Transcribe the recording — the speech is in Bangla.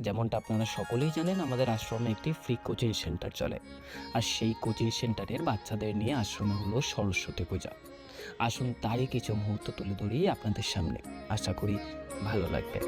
যেমনটা আপনারা সকলেই জানেন, আমাদের আশ্রমে একটি ফ্রি কোচিং সেন্টার চলে। আর সেই কোচিং সেন্টারের বাচ্চাদের নিয়ে আশ্রমে হলো সরস্বতী পূজা। আসুন তারই কিছু মুহূর্ত তুলে ধরি আপনাদের সামনে। আশা করি ভালো লাগবে।